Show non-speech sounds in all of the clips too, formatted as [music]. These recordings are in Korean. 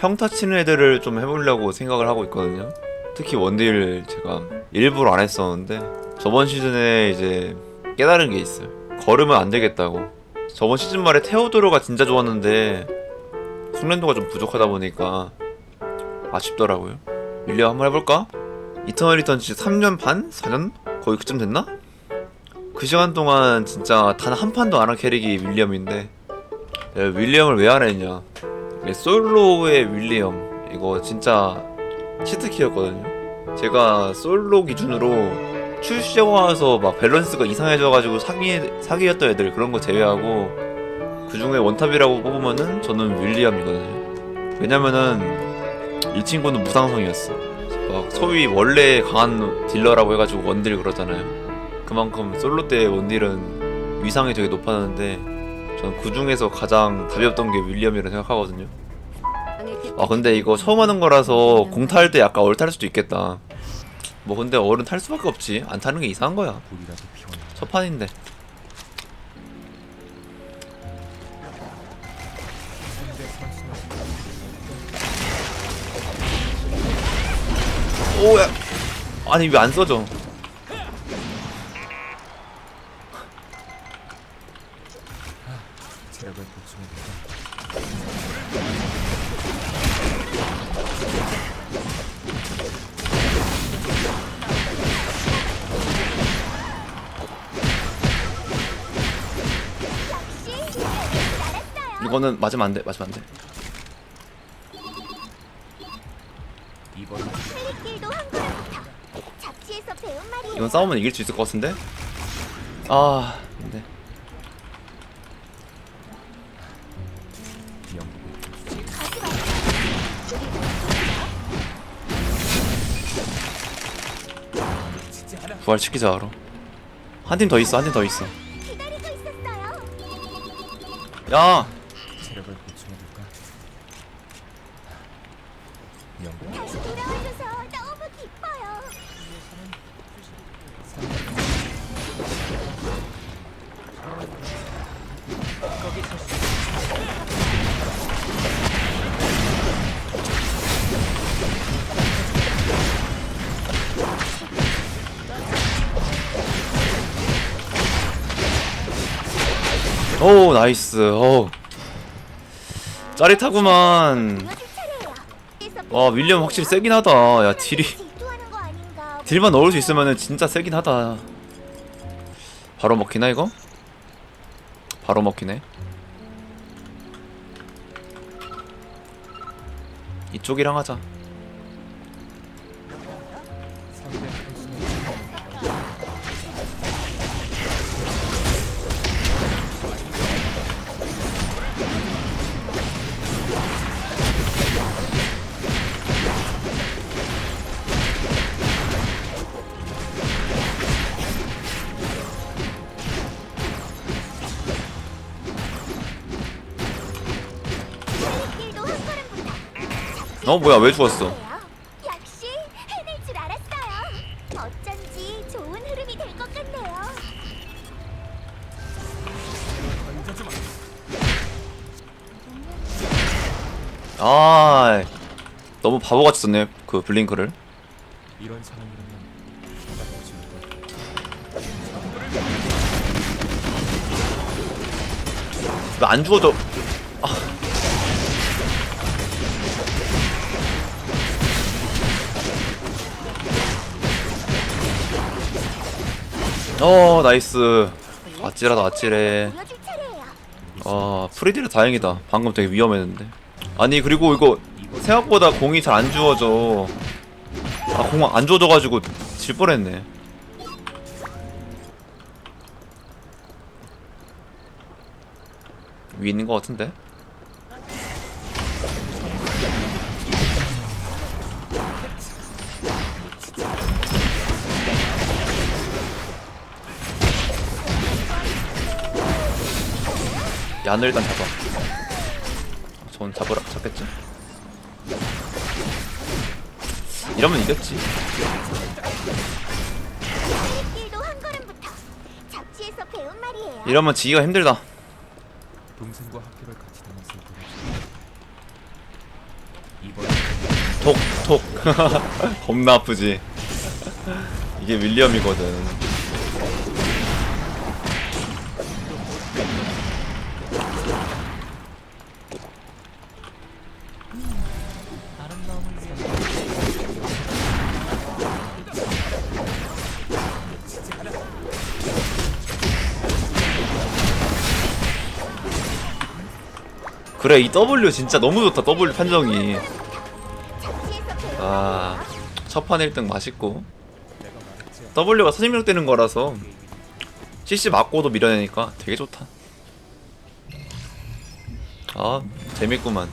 평타 치는 애들을 좀 해보려고 생각을 하고 있거든요. 특히 원딜 제가 일부러 안 했었는데 저번 시즌에 이제 깨달은 게 있어요. 걸으면 안 되겠다고. 저번 시즌 말에 테오도로가 진짜 좋았는데 숙련도가 좀 부족하다 보니까 아쉽더라고요. 윌리엄 한번 해볼까? 이터널 리턴 진짜 3년 반? 4년? 거의 그쯤 됐나? 그 시간 동안 진짜 단 한 판도 안 한 캐릭이 윌리엄인데 윌리엄을 왜 안 했냐 솔로의 윌리엄. 이거 진짜 치트키였거든요. 제가 솔로 기준으로 출시하고 나서 막 밸런스가 이상해져가지고 사기, 사기였던 애들 그런 거 제외하고 그 중에 원탑이라고 뽑으면은 저는 윌리엄이거든요. 왜냐면은 이 친구는 무상성이었어. 막 소위 원래 강한 딜러라고 해가지고 원딜 그러잖아요. 그만큼 솔로 때 원딜은 위상이 되게 높았는데 저는 그 중에서 가장 답이 없던 게 윌리엄이라고 생각하거든요. 아 근데 이거 처음 하는 거라서 공 탈 때 약간 얼탈 수도 있겠다. 뭐 근데 얼은 탈 수밖에 없지. 안 타는 게 이상한 거야. 첫 판인데. 오야. 아니 왜 안 써져? 이거는 맞으면 안 돼. 맞으면 안 돼. 이건 싸우면 이길 수 있을 것 같은데? 아, 근데 영국을 가지 마세요. 부활 시키자 바로. 한팀 더 있어. 한 팀 더 있어. 야, 오 나이스. 오. 짜릿하구만. 와 윌리엄 확실히 세긴 하다. 야 딜이? 딜만 넣을 수 있으면은 진짜 세긴 하다. 바로 먹히나 이거? 바로 먹히네. 이쪽이랑 하자. 어 뭐야 왜 죽었어? 역시 해낼 줄 알았어요. 어쩐지 좋은 흐름이 될 것 같네요. 아 너무 바보같이 썼네 그 블링크를. 이런 나쁘지 왜안 죽어져? 어 나이스. 아찔하다 아찔해. 아 프리딜은 다행이다. 방금 되게 위험했는데. 아니 그리고 이거 생각보다 공이 잘 안 주워져. 아 공 안 주워져가지고 질 뻔했네. 위 있는 것 같은데 야는 일단 잡아. 전 잡으라 잡겠지? 이러면 이겼지. 이러면 지기가 힘들다. 동생과 학교를 같이 다녔을 때로 이번 톡톡. [laughs] 겁나 아프지. [laughs] 이게 윌리엄이거든 그래 이 W 진짜 너무 좋다 W 판정이. 아 첫판 1등 맛있고. W가 선임력 되는 거라서 CC 맞고도 밀어내니까 되게 좋다. 아 재밌구만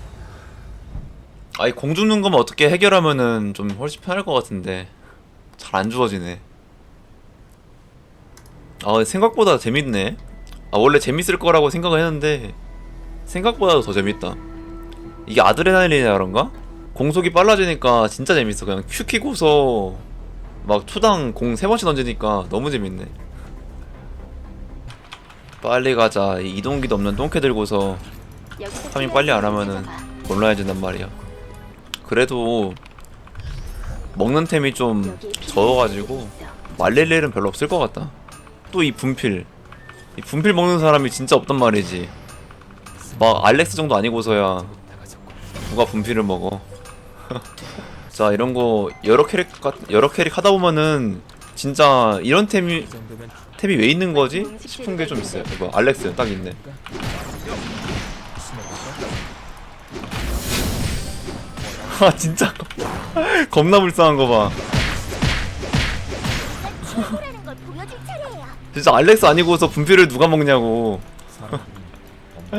아이 공 죽는 거만 어떻게 해결하면은 좀 훨씬 편할 것 같은데 잘 안 주어지네 아 생각보다 재밌네 아 원래 재밌을 거라고 생각을 했는데 생각보다 더 재밌다 이게 아드레날린이라 그런가? 공속이 빨라지니까 진짜 재밌어 그냥 큐 키고서 막 투당 공 세 번씩 던지니까 너무 재밌네. 빨리 가자. 이 이동기도 없는 똥캐 들고서 타밍 빨리 안 필요한 하면은 찾아봐. 곤란해진단 말이야. 그래도 먹는 템이 좀 적어가지고. 말릴 일은 별로 없을 것 같다. 또 이 분필. 이 분필 먹는 사람이 진짜 없단 말이지. 막 알렉스 정도 아니고서야 누가 분필을 먹어. [laughs] 자 이런 거 여러 캐릭 가- 여러 캐릭 하다 보면은 진짜 이런 템이 템이 왜 있는 거지 싶은 게 좀 있어요. 이거 알렉스 딱 있네. 아 진짜 [laughs] 겁나 불쌍한 거 봐. 친구라는 걸 보여줄 차례예요. 진짜 알렉스 아니고서 분필을 누가 먹냐고. [laughs]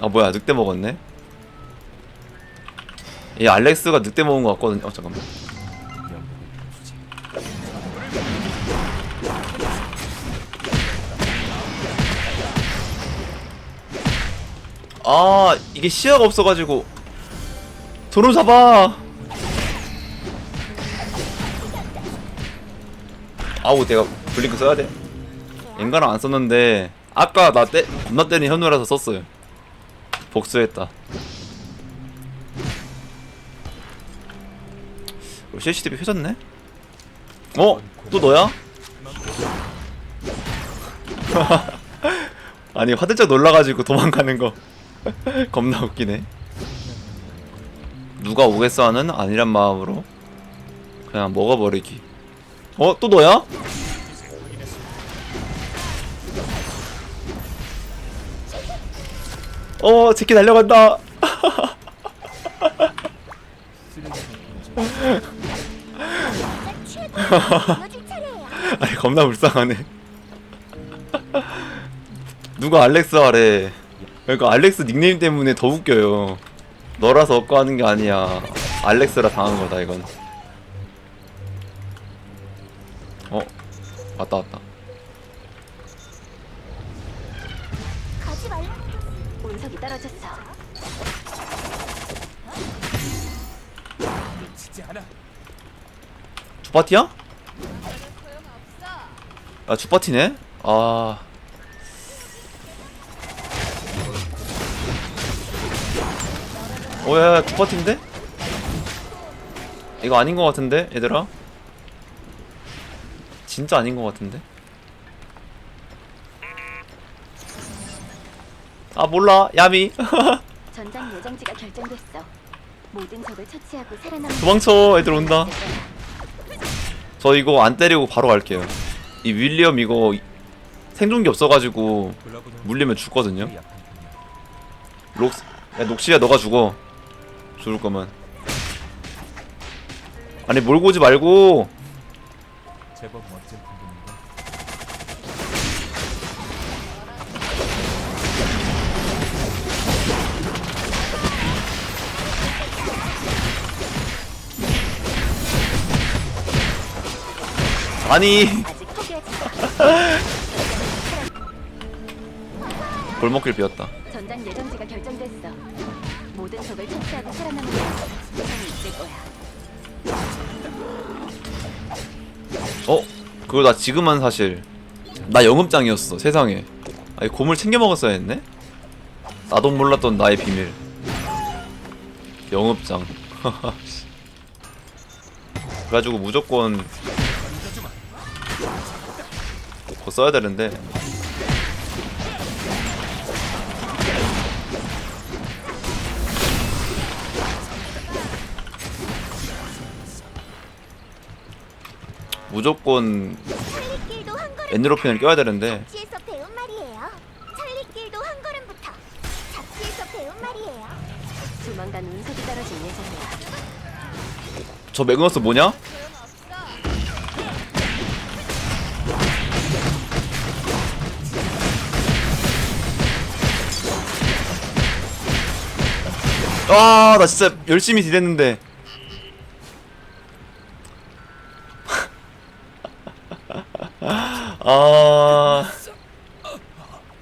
아 뭐야 늑대 먹었네. 얘 알렉스가 늑대 먹은 거 같거든요. 어 잠깐만. 아 이게 시야가 없어가지고 도로 잡아. 아우 내가 블링크 써야 돼. 인간은 안 썼는데 아까 나 때 겁나 때린 현우라서 썼어요. 복수했다. 어, CCTV 켜졌네? 어? 또 너야? [laughs] 아니 화들짝 놀라가지고 도망가는 거 [laughs] 겁나 웃기네. 누가 오겠어 하는 아니란 마음으로 그냥 먹어버리기. 어? 또 너야? 어, 제키 차례예요. [laughs] 아니 겁나 불쌍하네. 누가 알렉스 하래. 그러니까 알렉스 닉네임 때문에 더 웃겨요. 너라서 얻고 하는 게 아니야. 알렉스라 당한 거다 이건. 어, 왔다 왔다. 가지 말라. 운석이 떨어졌어. 미치지 않아. 주파티야? 아 주파티네? 아. 오야 주파티인데? 이거 아닌 것 같은데 얘들아? 진짜 아닌 것 같은데? 아 몰라 야미 [laughs] 전장 예정지가 결정됐어. 모든 적을 처치하고 살아남은 도망쳐 애들 온다 저 이거 안 때리고 바로 갈게요 이 윌리엄 이거 생존기 없어가지고 물리면 죽거든요 약한 편이야. 록, 야 녹시야 너가 죽어 죽을 거면 아니 몰고 오지 말고 제법 멋진 풍경인데 아니 아직 포기하지 마. 골목길 비었다 전장 예정지가. 모든 적을 처치하고 살아남은 세상이 있을 거야. 어? 그거 나 지금 한 사실 나 영업장이었어 세상에 아니 곰을 챙겨 먹었어야 했네? 나도 몰랐던 나의 비밀 영업장. [laughs] 그래가지고 무조건 그거 써야 되는데 무조건 엔드로핀을 껴야 되는데 잡지에서 배운 말이에요. 찰리길도 한 걸음부터 잡지에서 배운 말이에요. 조만간 운석이 떨어질 예정이야. 저 매그너스 뭐냐? 아, 나 진짜 열심히 딜했는데. 아,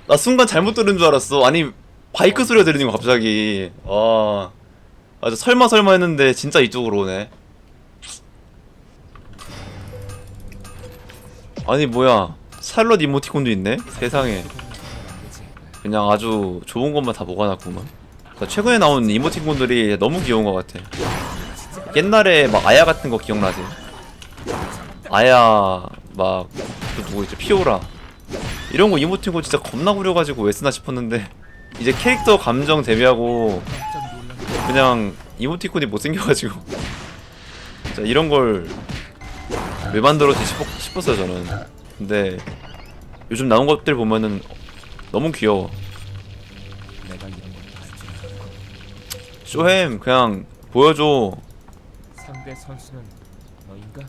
나 순간 잘못 들은 줄 알았어. 아니, 바이크 소리가 들리는 거 갑자기. 아, 아, 저 설마 설마 했는데 진짜 이쪽으로 오네. 아니 뭐야 샬롯 이모티콘도 있네 세상에 그냥 아주 좋은 것만 다 모아놨구만 최근에 나온 이모티콘들이 너무 귀여운 것 같아 옛날에 막 아야 같은 거 기억나지? 아야 막또 누구 있지 피오라. 이런 거 이모티콘 진짜 겁나 구려가지고 왜 쓰나 싶었는데 이제 캐릭터 감정 대비하고 그냥 이모티콘이 못생겨가지고. 진짜 이런 걸 왜 만들었지 싶었, 싶었 어요 저는. 근데 요즘 나온 것들 보면은 너무 귀여워. 쇼햄 그냥 보여줘. 상대 선수는 너인가?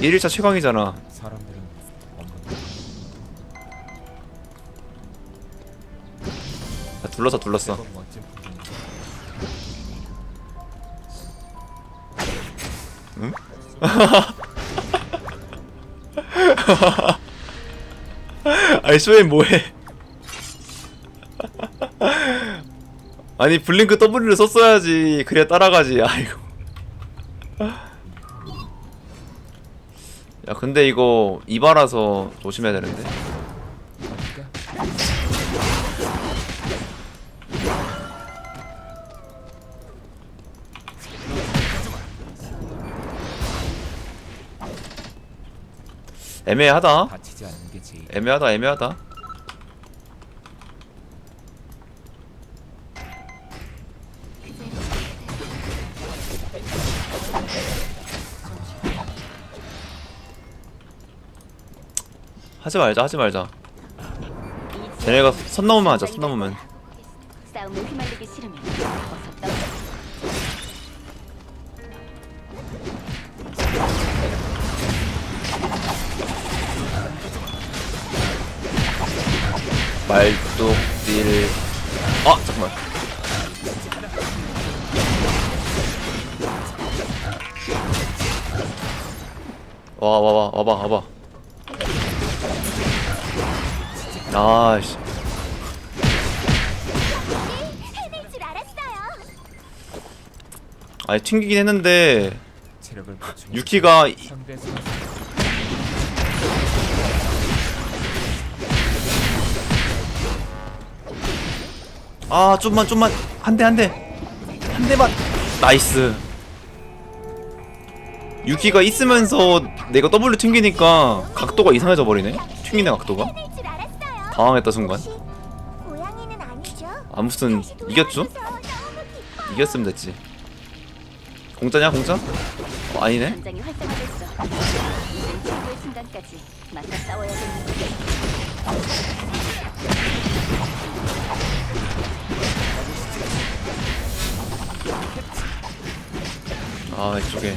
1일차 최강이잖아. 사람들은 아, 둘러서 둘렀어 멋진 풍경인데 [laughs] 아니 쇼햄 뭐해? [laughs] 아니 블링크 W를 썼어야지. 그래야 따라가지. 아이고 야 근데 이거 이바라서 조심해야 되는데? 애매하다 애매하다 애매하다 하지 말자 하지 말자. 쟤네가 선 넘으면 하자 선 넘으면. 싸움에 휘말리기 싫으면 어서 떠나. 말뚝딜 아 잠깐만. 와 와 와 와봐 와봐 아씨. 해낼 줄 알았어요. 아니 튕기긴 했는데 체력을 보충 유키가 이- 상대 선수 아 좀만 좀만. 한 대 한 대. 한 대만. 나이스. 유키가 있으면서 내가 W 튕기니까 각도가 이상해져 버리네? 튕기는 각도가. 당황했다 순간 혹시 고양이는 아니죠? 아무튼 다시 이겼죠? 돌아와줘서 너무 기뻐요. 이겼으면 됐지 공짜냐 공짜? 어, 아니네 감정이 활성화됐어. 이젠 최고의 순간까지 맞서 싸워야겠는 거지. 아 이쪽에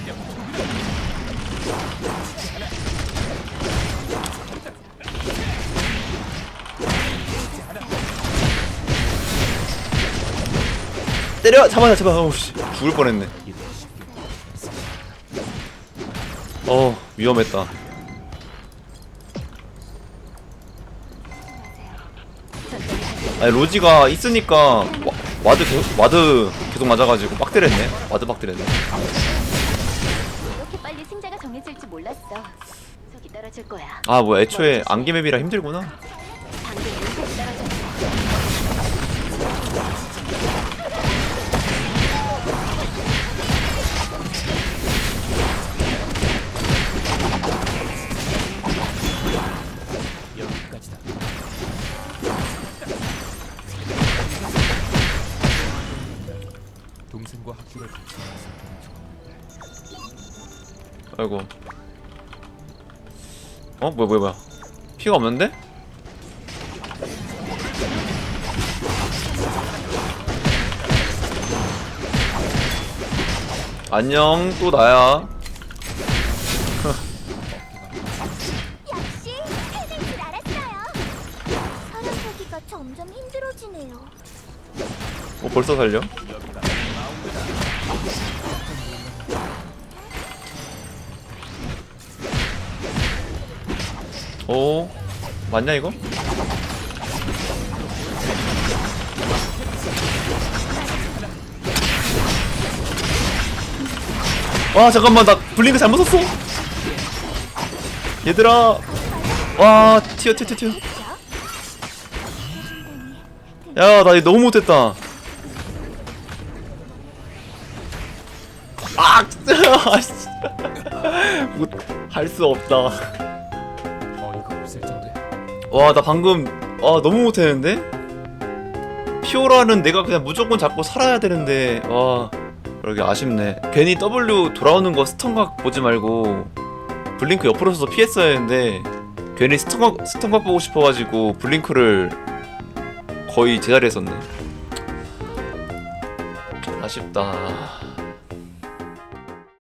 때려? 잡아라 잡아 어우씨. 죽을 뻔했네. 어 위험했다. 아니 로지가 있으니까 와, 와드 계속 와드 계속 맞아가지고 빡때렸네. 와드 빡때렸네. 이렇게 빨리 승자가 정해질지 몰랐어. 속이 떨어질 거야. 아 뭐야 애초에 안개맵이라 힘들구나 동생과 학교를 같이 아이고 어? 뭐야 뭐야 뭐야 피가 없는데? 안녕 또 나야 역시 해낼 줄 알았어요. 살아가기가 점점 힘들어지네요. 어 벌써 살려? 오 맞냐 이거? 와 잠깐만 나 블링크 잘못 썼어. 얘들아. 와 튀어 튀어 튀어 야나 너무 못했다. [laughs] 아! 못할 수 없다 없을 정도야. 와나 방금 와 너무 못했는데? 피오라는 내가 그냥 무조건 잡고 살아야 되는데 와 그러게 아쉽네. 괜히 W 돌아오는 거 스턴각 보지 말고 블링크 옆으로 서서 피했어야 했는데 괜히 스턴각, 스턴각 보고 싶어가지고 블링크를 거의 제자리에 썼네. 아쉽다